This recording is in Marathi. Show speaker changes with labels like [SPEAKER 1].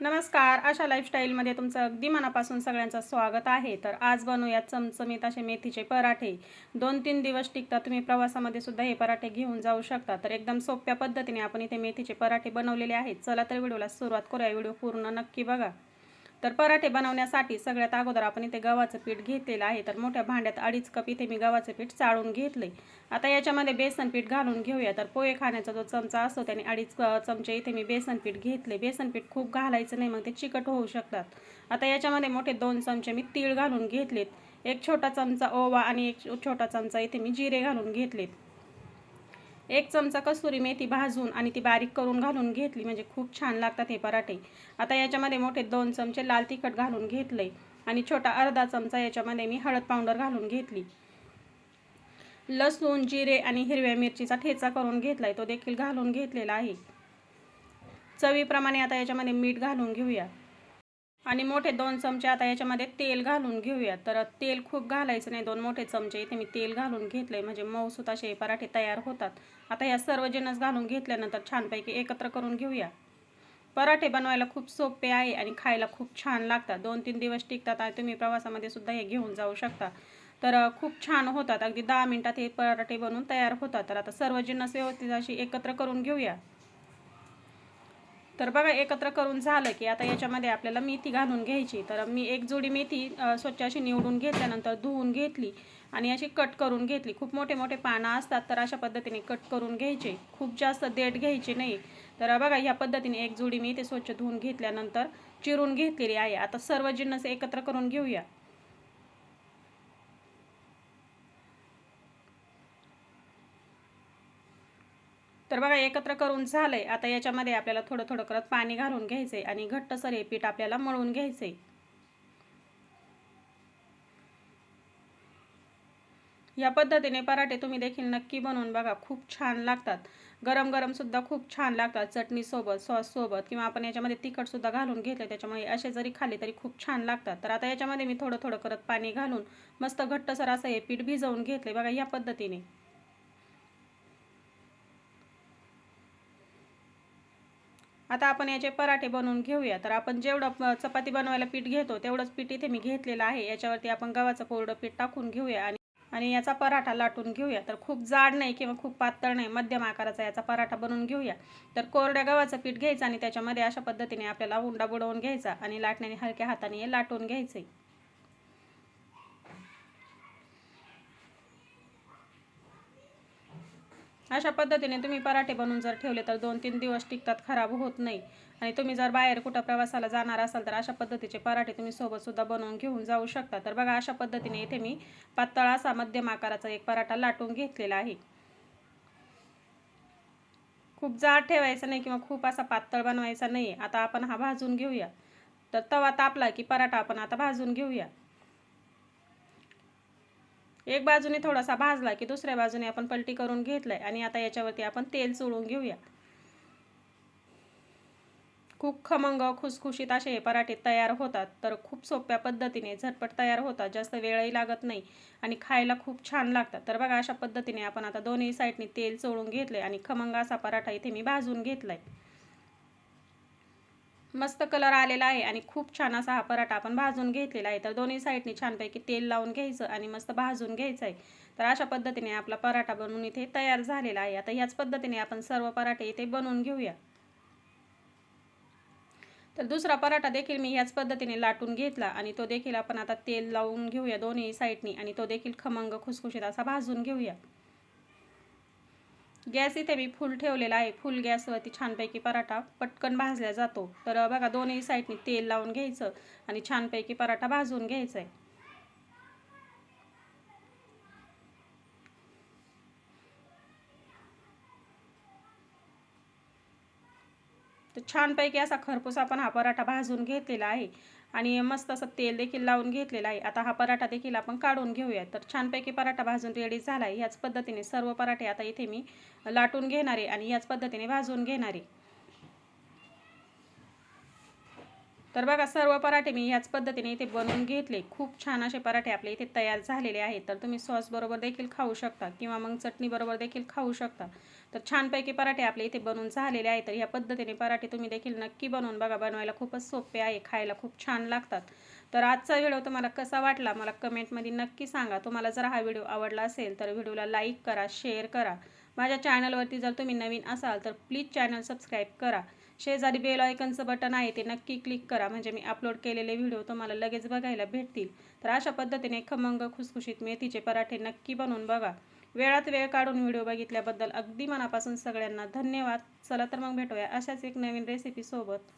[SPEAKER 1] नमस्कार अशा लाईफस्टाईलमध्ये तुमचं अगदी मनापासून सगळ्यांचं स्वागत आहे. तर आज बनवूया चमचमीत असे मेथीचे पराठे. दोन तीन दिवस टिकतात तुम्ही प्रवासामध्ये सुद्धा हे पराठे घेऊन जाऊ शकता. तर एकदम सोप्या पद्धतीने आपण इथे मेथीचे पराठे बनवलेले आहेत. चला तर व्हिडिओला सुरुवात करूया. व्हिडिओ पूर्ण नक्की बघा. तर पराठे बनवण्यासाठी सगळ्यात अगोदर आपण इथे गव्हाचं पीठ घेतलेलं आहे. तर मोठ्या भांड्यात अडीच कप इथे मी गव्हाचं पीठ चाळून घेतले आता याच्यामध्ये बेसन पीठ घालून घेऊया. तर पोहे खाण्याचा जो चमचा असतो त्याने अडीच चमचे इथे मी बेसन पीठ घेतले बेसन पीठ खूप घालायचं नाही मग ते चिकट होऊ शकतात. आता याच्यामध्ये मोठे दोन चमचे मी तीळ घालून घेतलेत. एक छोटा चमचा ओवा आणि एक छोटा चमचा इथे मी जिरे घालून घेतलेत. एक चमचा कसुरी मेथी भाजून आणि ती बारीक करून घालून घेतली. म्हणजे खूप छान लागतात हे पराठे. आता याच्यामध्ये मोठे दोन चमचे लाल तिखट घालून घेतले आणि छोटा अर्धा चमचा याच्यामध्ये मी हळद पावडर घालून घेतली. लसूण जिरे आणि हिरव्या मिरचीचा ठेचा करून घेतलाय. तो देखील घालून घेतलेला आहे. चवीप्रमाणे आता याच्यामध्ये मीठ घालून घेऊया. आणि मोठे दोन चमचे आता याच्यामध्ये तेल घालून घेऊया. तर तेल खूप घालायचं नाही. दोन मोठे चमचे इथे मी तेल घालून घेतले म्हणजे मऊसूत असे पराठे तयार होतात. आता या सर्व जिन्नस घालून घेतल्यानंतर छानपैकी एकत्र करून घेऊया. पराठे बनवायला खूप सोपे आहे आणि खायला खूप छान लागतात. दोन तीन दिवस टिकतात आणि तुम्ही प्रवासामध्ये सुद्धा हे घेऊन जाऊ शकता. तर खूप छान होतात. अगदी दहा मिनटात हे पराठे बनवून तयार होतात. तर आता सर्व जिन्नस व्यवस्थित अशी एकत्र करून घेऊया. तर बघा एकत्र करून झालं की आता याच्यामध्ये आपल्याला मेथी घालून घ्यायची. तर मी एक जोडी मेथी स्वच्छ अशी निवडून घेतल्यानंतर धुवून घेतली आणि अशी कट करून घेतली. खूप मोठे मोठे पानं असतात तर अशा पद्धतीने कट करून घ्यायचे. खूप जास्त देठ घ्यायचे नाही. तर बघा ह्या पद्धतीने एक जोडी मी ते स्वच्छ धुवून घेतल्यानंतर चिरून घेतलेली आहे. आता सर्व जिन्नस एकत्र करून घेऊया. तर बघा एकत्र करून झालंय. आता याच्यामध्ये आपल्याला थोडं थोडं करत पाणी घालून घ्यायचंय आणि घट्टसर हे पीठ आपल्याला मळून घ्यायचंय. या पद्धतीने पराठे तुम्ही देखील नक्की बनवून बघा. खूप छान लागतात. गरम गरम सुद्धा खूप छान लागतात. चटणीसोबत सॉससोबत सॉस सोबत किंवा आपण याच्यामध्ये तिखटसुद्धा घालून घेतलं त्याच्यामुळे असे जरी खाल्ले तरी खूप छान लागतात. तर आता याच्यामध्ये मी थोडं थोडं करत पाणी घालून मस्त घट्टसर असं हे पीठ भिजवून घेतले बघा या पद्धतीने. आता आपण याचे पराठे बनवून घेऊया. तर आपण जेवढं प- चपाती बनवायला पीठ घेतो तेवढंच पीठ इथे मी घेतलेलं आहे. याच्यावरती आपण गव्हाचं कोरडं पीठ टाकून घेऊया आणि आणि याचा पराठा लाटून घेऊया. तर खूप जाड नाही किंवा खूप पातळ नाही मध्यम आकाराचा याचा पराठा बनवून घेऊया. तर कोरड्या गव्हाचं पीठ घ्यायचं आणि त्याच्यामध्ये अशा पद्धतीने आपल्याला उंडा बुडवून घ्यायचा आणि लाटण्याने हलक्या हाताने हे लाटून घ्यायचे. अशा पद्धतीने तुम्ही पराठे बनवून जर ठेवले तर दोन तीन दिवस टिकतात खराब होत नाही. आणि तुम्ही जर बाहेर कुठं प्रवासाला जाणार असाल तर अशा पद्धतीचे पराठे तुम्ही सोबतसुद्धा बनवून घेऊन जाऊ शकता. तर बघा अशा पद्धतीने इथे मी पातळ असा मध्यम आकाराचा एक पराठा लाटून घेतलेला आहे. खूप जाड ठेवायचा नाही किंवा खूप असा पातळ बनवायचा नाही आता आपण हा भाजून घेऊया. तर तवा तापला की पराठा आपण आता भाजून घेऊया. एक बाजूने थोडासा भाजला की दुसऱ्या बाजूने आपण पलटी करून घेतलाय आणि आता याच्यावरती आपण तेल चोळून घेऊया खूप खमंग खुसखुशीत असे हे पराठे तयार होतात तर खूप सोप्या पद्धतीने झटपट तयार होतात जास्त वेळही लागत नाही आणि खायला खूप छान लागतात. तर बघा अशा पद्धतीने आपण आता दोन्ही साईडने तेल चोळून घेतले आणि खमंग असा पराठा इथे मी भाजून घेतलाय. मस्त कलर आलेला आहे आणि खूप छान असा हा पराठा आपण भाजून घेतलेला आहे. तर दोन्ही साईडनी छानपैकी तेल लावून घ्यायचं आणि मस्त भाजून घ्यायचं आहे. तर अशा पद्धतीने आपला पराठा बनवून इथे तयार झालेला आहे. आता ह्याच पद्धतीने आपण सर्व पराठे इथे बनवून घेऊया. तर दुसरा पराठा देखील मी ह्याच पद्धतीने लाटून घेतला आणि तो देखील आपण आता तेल लावून घेऊया दोन्ही साईडनी आणि तो देखील खमंग खुसखुशीत असा भाजून घेऊया. गॅस इथे मी फुल ठेवलेला आहे. फुल गॅसवरती छानपैकी पराठा पटकन भाजला जातो. तर बघा दोन्ही साईडनी तेल लावून घ्यायचं आणि छानपैकी पराठा भाजून घ्यायचा आहे तर छानपैकी असा खरपूस आपण हा पराठा भाजून घेतलेला आहे. आणि मस्त असं तेल देखील लावून घेतलेलं आहे. आता हा पराठा देखील आपण काढून घेऊया तर छानपैकी पराठा भाजून रेडी झाला आहे. ह्याच पद्धतीने सर्व पराठे आता इथे मी लाटून घेणारे आणि याच पद्धतीने भाजून घेणारे तर बघा सर्व पराठे मी ह्याच पद्धतीने इथे बनवून घेतले. खूप छान असे पराठे आपले इथे तयार झालेले आहेत. तर तुम्ही सॉस बरोबर देखील खाऊ शकता किंवा मग चटणीबरोबर देखील खाऊ शकता. तर छानपैकी पराठे आपले इथे बनवून झालेले आहेत. तर ह्या पद्धतीने पराठे तुम्ही देखील नक्की बनवून बघा. बनवायला खूपच सोपे आहे खायला खूप छान लागतात. तर आजचा व्हिडिओ तुम्हाला कसा वाटला? मला कमेंटमध्ये नक्की सांगा. तुम्हाला जर हा व्हिडिओ आवडला असेल तर व्हिडिओला लाईक करा शेअर करा. माझ्या चॅनलवरती जर तुम्ही नवीन असाल तर प्लीज चॅनल सबस्क्राईब करा. शेजारी बेल आयकनचं बटन आहे ते नक्की क्लिक करा. म्हणजे मी अपलोड केलेले व्हिडिओ तुम्हाला लगेच बघायला भेटतील. तर अशा पद्धतीने खमंग खुसखुशीत मेथीचे पराठे नक्की बनवून बघा. वेळात वेळ काढून व्हिडिओ बघितल्याबद्दल अगदी मनापासून सगळ्यांना धन्यवाद. चला तर मग भेटूया अशाच एक नवीन रेसिपीसोबत